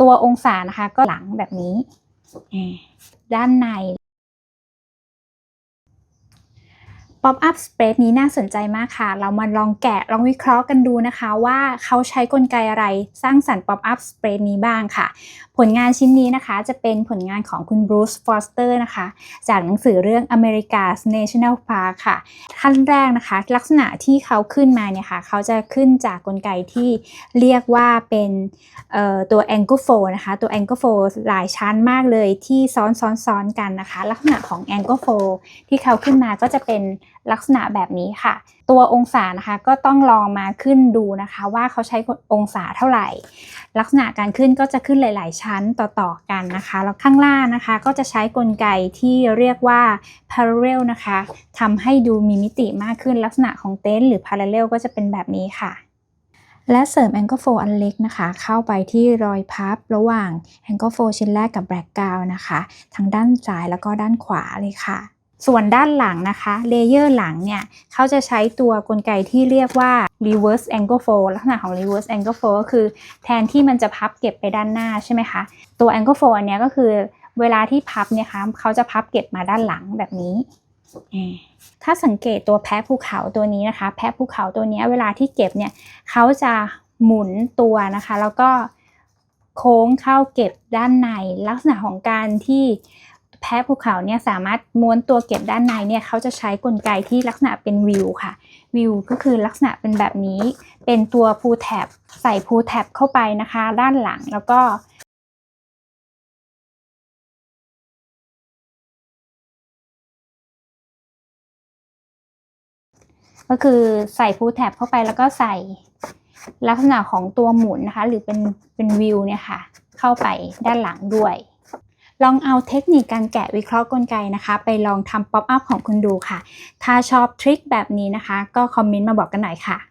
ตัวองศานะคะ ก็หลังแบบนี้อ่าด้านใน Pop up spread นี้น่าสนใจมากค่ะ เรามาลองแกะลองวิเคราะห์กันดูนะคะว่าเขาใช้กลไกอะไรสร้างสรรค์ Pop up spread นี้บ้างค่ะ ผลงานชิ้นนี้นะคะจะเป็นผลงานของคุณบรูซฟอสเตอร์นะคะ จากหนังสือเรื่อง America's National Park ค่ะ ขั้นแรกนะคะ ลักษณะที่เขาขึ้นมาเนี่ยค่ะ เขาจะขึ้นจากกลไกที่เรียกว่าเป็นตัว angle fold นะคะ ตัว angle fold หลายชั้นมากเลยที่ซ้อนซ้อนซ้อนกันนะคะ ลักษณะของ angle fold ที่เขาขึ้นมาก็จะเป็น ลักษณะแบบนี้ค่ะ ตัวองศานะคะก็ต้องลองมาขึ้นดูนะคะ ว่าเขาใช้องศาเท่าไหร่ ลักษณะการขึ้นก็จะขึ้นหลาย ๆ ชั้นต่อๆกันนะคะแล้วข้างล่างนะคะก็จะใช้กลไกที่เรียกว่า parallel นะคะทำให้ดูมีมิติมากขึ้นลักษณะของเต็นท์หรือ parallel ก็จะเป็นแบบนี้ค่ะและเสริม angle f o อันเล็กนะคะ เข้าไปที่รอยพับระหว่าง angle f o ชิ้นแรกกับ background นะคะ ทั้งด้านซ้ายแล้วก็ด้านขวาเลยค่ะ ส่วนด้านหลังนะคะเลเยอร์หลังเนี่ยเขาจะใช้ตัวกลไกที่เรียกว่า reverse angle fold ลักษณะของ reverse angle fold ก็คือแทนที่มันจะพับเก็บไปด้านหน้าใช่ไหมคะ ตัว angle fold อันเนี้ยก็คือเวลาที่พับเนี่ยคะเขาจะพับเก็บมาด้านหลังแบบนี้อ่าถ้าสังเกตตัวแพะภูเขาตัวนี้นะคะ แพะภูเขาตัวเนี้ยเวลาที่เก็บเนี่ยเขาจะหมุนตัวนะคะ แล้วก็โค้งเข้าเก็บด้านในลักษณะของการที่ แพะภูเขาเนี่ยสามารถม้วนตัวเก็บด้านในเนี่ยเขาจะใช้กลไกที่ลักษณะเป็นวิวค่ะวิวก็คือลักษณะเป็นแบบนี้ เป็นตัวพูแท็บใส่พูแท็บเข้าไปนะคะ ด้านหลังแล้วก็ก็คือใส่พูแท็บเข้าไปแล้วก็ใส่ลักษณะของตัวหมุนนะคะ หรือเป็นเป็นวิวเนี่ยค่ะ เข้าไปด้านหลังด้วย ลองเอาเทคนิคการแกะวิเคราะห์กลไกนะคะ ไปลองทำป๊อปอัพของคุณดูค่ะ ถ้าชอบทริคแบบนี้นะคะ ก็คอมเมนต์มาบอกกันหน่อยค่ะ